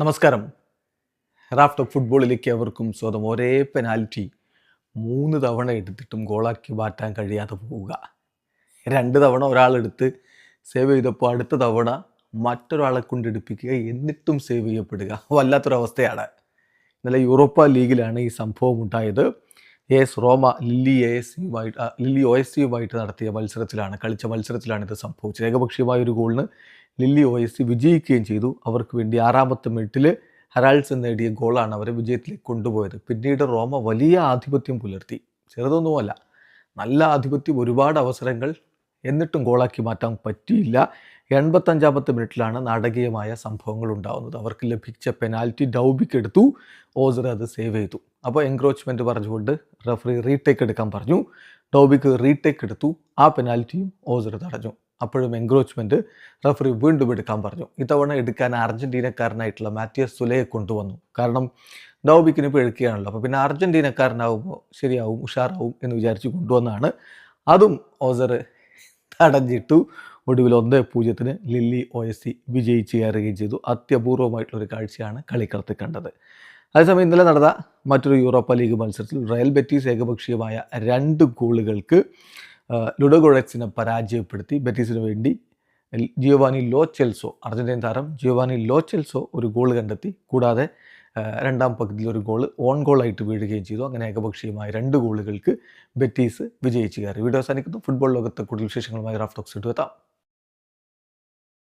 നമസ്കാരം. Raft of ഫുട്ബോളിലേക്ക് അവർക്കും സ്വന്തം ഒരേ പെനാൽറ്റി. മൂന്ന് തവണ എടുത്തിട്ടും ഗോളാക്കി മാറ്റാൻ കഴിയാതെ പോവുക. രണ്ട് തവണ ഒരാളെടുത്ത് സേവ് ചെയ്തപ്പോൾ അടുത്ത തവണ മറ്റൊരാളെ കൊണ്ടെടുപ്പിക്കുക എന്നിട്ടും സേവ് ചെയ്യപ്പെടുക. വല്ലാത്തൊരവസ്ഥയാണ്. ഇന്നലെ യൂറോപ്പ ലീഗിലാണ് ഈ സംഭവം ഉണ്ടായത്. S Roma Lille A S യുമായിട്ട് Lille O S യുമായിട്ട് നടത്തിയ മത്സരത്തിലാണ് കളിച്ച മത്സരത്തിലാണ് ഇത് സംഭവിച്ചത്. ഏകപക്ഷീയമായ ഒരു ഗോളിന് ലില്ലി ഒ എസ് സി വിജയിക്കുകയും ചെയ്തു. അവർക്ക് വേണ്ടി ആറാമത്തെ മിനിറ്റിൽ ഹെറാൾഡ്സൺ നേടിയ ഗോളാണ് അവരെ വിജയത്തിലേക്ക് കൊണ്ടുപോയത്. പിന്നീട് റോമ വലിയ ആധിപത്യം പുലർത്തി. ചെറുതൊന്നുമല്ല നല്ല ആധിപത്യം ഒരുപാട് അവസരങ്ങൾ എന്നിട്ടും ഗോളാക്കി മാറ്റാൻ പറ്റിയില്ല. എൺപത്തഞ്ചാമത്തെ മിനിറ്റിലാണ് നാടകീയമായ സംഭവങ്ങൾ ഉണ്ടാകുന്നത് അവർക്ക് ലഭിച്ച പെനാൽറ്റി ഡൗബിക്ക് എടുത്തു. ഓസർ അത് സേവ് ചെയ്തു. അപ്പോൾ എൻക്രോച്ച്മെന്റ് പറഞ്ഞുകൊണ്ട് റഫറി റീടേക്ക് എടുക്കാൻ പറഞ്ഞു. ഡൗബിക്ക് റീടേക്ക് എടുത്തു. ആ പെനാൽറ്റിയും ഓസർ തടഞ്ഞു. അപ്പോഴും എൻക്രോച്ച്മെന്റ് റഫറി വീണ്ടും എടുക്കാൻ പറഞ്ഞു. ഇത്തവണ എടുക്കാൻ അർജന്റീനക്കാരനായിട്ടുള്ള മാത്യസ് സുലയെ കൊണ്ടുവന്നു. കാരണം ഡൗബിക്കിന് ഇപ്പോൾ എടുക്കുകയാണല്ലോ. അപ്പോൾ പിന്നെ അർജന്റീനക്കാരനാവുമ്പോൾ ശരിയാവും ഉഷാറാവും എന്ന് വിചാരിച്ച് കൊണ്ടുവന്നാണ്. അതും ഓസർ തടഞ്ഞിട്ടു ഒടുവിൽ ഒന്ന് പൂജ്യത്തിന് ലില്ലി ഒ എസ് സി വിജയിച്ച് കയറുകയും ചെയ്തു. അത്യപൂർവമായിട്ടുള്ളൊരു കാഴ്ചയാണ് കളിക്കളത്തിൽ കണ്ടത്. അതേസമയം ഇന്നലെ നടന്ന മറ്റൊരു യൂറോപ്പ ലീഗ് മത്സരത്തിൽ റയൽ ബെറ്റീസ് ഏകപക്ഷീയമായ രണ്ട് ഗോളുകൾക്ക് ലുഡോഗോഴക്സിനെ പരാജയപ്പെടുത്തി ബെറ്റീസിന് വേണ്ടി ജിയോവാനി ലോ ചെൽസോ അർജന്റീൻ താരം ജിയോവാനി ലോ ചെൽസോ ഒരു ഗോൾ കണ്ടെത്തി. കൂടാതെ രണ്ടാം പകുതിയിൽ ഒരു ഗോൾ ഓൺ ഗോളായിട്ട് വീഴുകയും ചെയ്തു. അങ്ങനെ ഏകപക്ഷീയമായ രണ്ട് ഗോളുകൾക്ക് ബെറ്റീസ് വിജയിച്ചു കയറി. വീഡിയോ അവസാനിക്കുന്നു. ഫുട്ബോൾ ലോകത്തെ കൂടുതൽ വിശേഷങ്ങളുമായി റാഫ്റ്റോക്സ് എത്താം